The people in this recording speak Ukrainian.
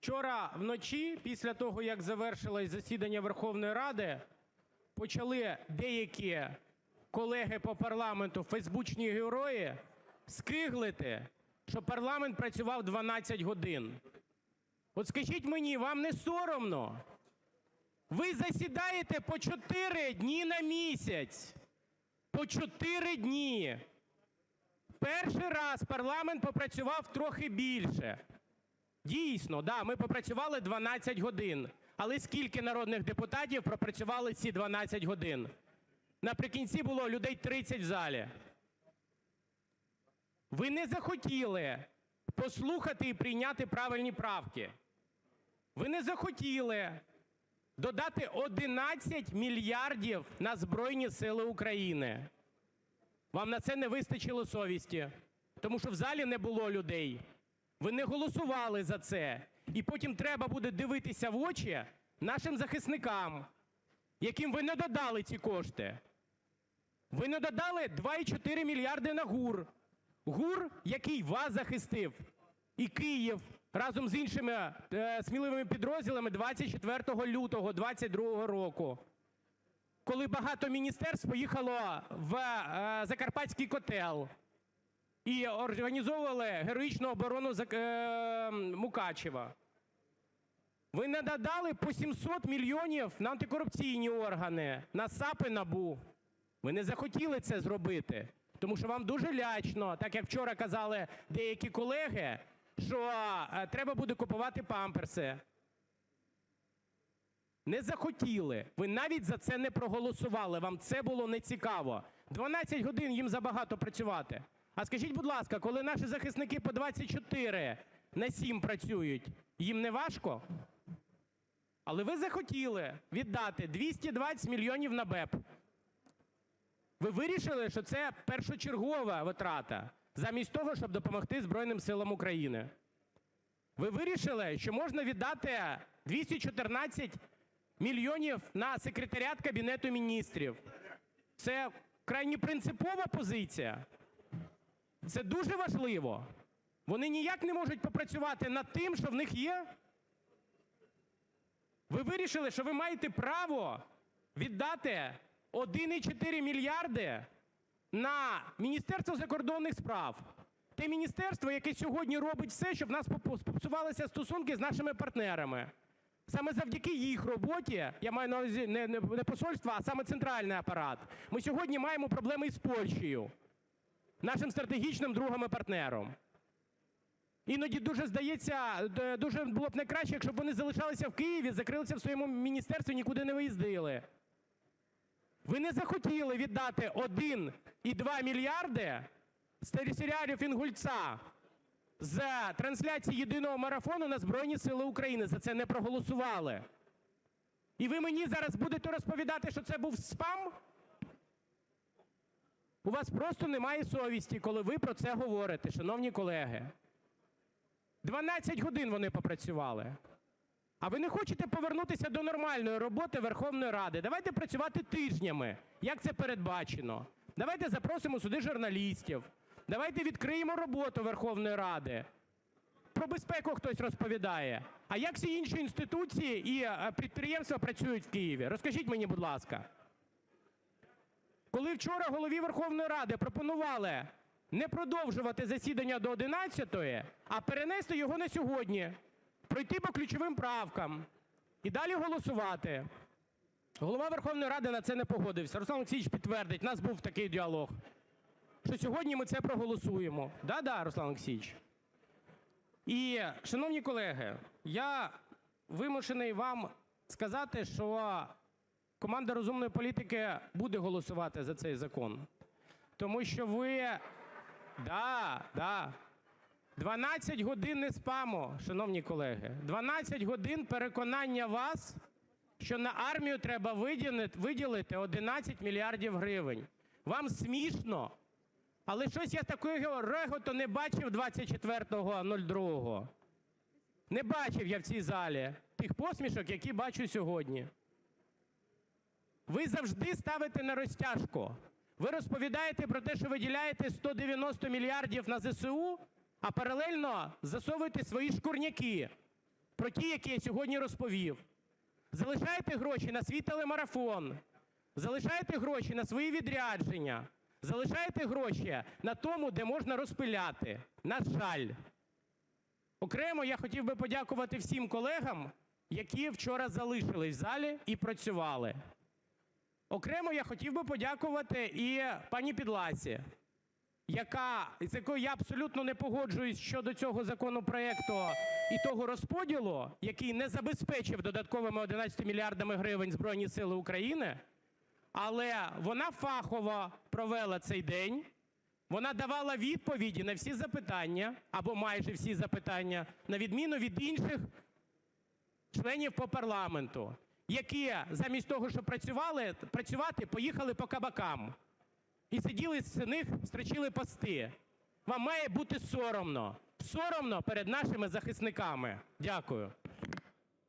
Вчора вночі, після того, як завершилось засідання Верховної Ради, почали деякі колеги по парламенту, фейсбучні герої, скиглити, що парламент працював 12 годин. От скажіть мені, вам не соромно? Ви засідаєте по 4 дні на місяць. По 4 дні. Перший раз парламент попрацював трохи більше. Дійсно, да, ми попрацювали 12 годин. Але скільки народних депутатів пропрацювали ці 12 годин? Наприкінці було людей 30 в залі. Ви не захотіли послухати і прийняти правильні правки. Ви не захотіли додати 11 мільярдів на Збройні Сили України. Вам на це не вистачило совісті, тому що в залі не було людей. Ви не голосували за це. І потім треба буде дивитися в очі нашим захисникам, яким ви не додали ці кошти. Ви не додали 2,4 мільярди на ГУР. ГУР, який вас захистив, і Київ разом з іншими е, сміливими підрозділами 24 лютого 2022 року, коли багато міністерств поїхало в е, Закарпатський котел і організовували героїчну оборону е, Мукачева. Ви не додали по 700 мільйонів на антикорупційні органи, на САП і НАБУ. Ви не захотіли це зробити, тому що вам дуже лячно, так як вчора казали деякі колеги, що е, треба буде купувати памперси. Не захотіли. Ви навіть за це не проголосували. Вам це було не цікаво. 12 годин їм забагато працювати. А скажіть, будь ласка, коли наші захисники по 24 на 7 працюють, їм не важко? Але ви захотіли віддати 220 мільйонів на БЕП. Ви вирішили, що це першочергова витрата, замість того, щоб допомогти Збройним силам України. Ви вирішили, що можна віддати 214 мільйонів на секретаріат Кабінету Міністрів. Це крайні принципова позиція. Це дуже важливо. Вони ніяк не можуть попрацювати над тим, що в них є. Ви вирішили, що ви маєте право віддати 1,4 мільярди на Міністерство закордонних справ. Те міністерство, яке сьогодні робить все, щоб в нас попсувалися стосунки з нашими партнерами. Саме завдяки їх роботі, я маю на увазі не, посольство, а саме центральний апарат. Ми сьогодні маємо проблеми із Польщею, нашим стратегічним другом і партнером. Іноді дуже здається, дуже було б найкраще, якщо б вони залишалися в Києві, закрилися в своєму міністерстві, нікуди не виїздили. Ви не захотіли віддати 1,2 мільярди з телесеріалів Інгульца з трансляції єдиного марафону на Збройні Сили України. За це не проголосували. І ви мені зараз будете розповідати, що це був спам? У вас просто немає совісті, коли ви про це говорите, шановні колеги. 12 годин вони попрацювали. А ви не хочете повернутися до нормальної роботи Верховної Ради? Давайте працювати тижнями, як це передбачено. Давайте запросимо сюди журналістів. Давайте відкриємо роботу Верховної Ради. Про безпеку хтось розповідає. А як всі інші інституції і е, підприємства працюють в Києві? Розкажіть мені, будь ласка. Коли вчора голові Верховної Ради пропонували не продовжувати засідання до 11-ї, а перенести його на сьогодні, пройти по ключовим правкам і далі голосувати. Голова Верховної Ради на це не погодився. Руслан Олексійович підтвердить, у нас був такий діалог, що сьогодні ми це проголосуємо. Да-да, Руслан Олексійович. І, шановні колеги, я вимушений вам сказати, що команда розумної політики буде голосувати за цей закон. Тому що ви. Да, да. 12 годин не спаму, шановні колеги. 12 годин переконання вас, що на армію треба виділити 11 мільярдів гривень. Вам смішно? Але щось я такого реготу не бачив 24.02. Не бачив я в цій залі тих посмішок, які бачу сьогодні. Ви завжди ставите на розтяжку. Ви розповідаєте про те, що виділяєте 190 мільярдів на ЗСУ, а паралельно засовуєте свої шкурняки про ті, які я сьогодні розповів. Залишаєте гроші на свій телемарафон, залишаєте гроші на свої відрядження, залишаєте гроші на тому, де можна розпиляти. На жаль. Окремо я хотів би подякувати всім колегам, які вчора залишились в залі і працювали. Окремо я хотів би подякувати і пані Підласі, яка, з якою я абсолютно не погоджуюсь щодо цього законопроекту і того розподілу, який не забезпечив додатковими 11 мільярдами гривень Збройні Сили України, але вона фахово провела цей день, вона давала відповіді на всі запитання, або майже всі запитання, на відміну від інших членів по парламенту, які замість того, щоб працювали, працювати, поїхали по кабакам і сиділи з них, строчили пости. Вам має бути соромно. Соромно перед нашими захисниками. Дякую.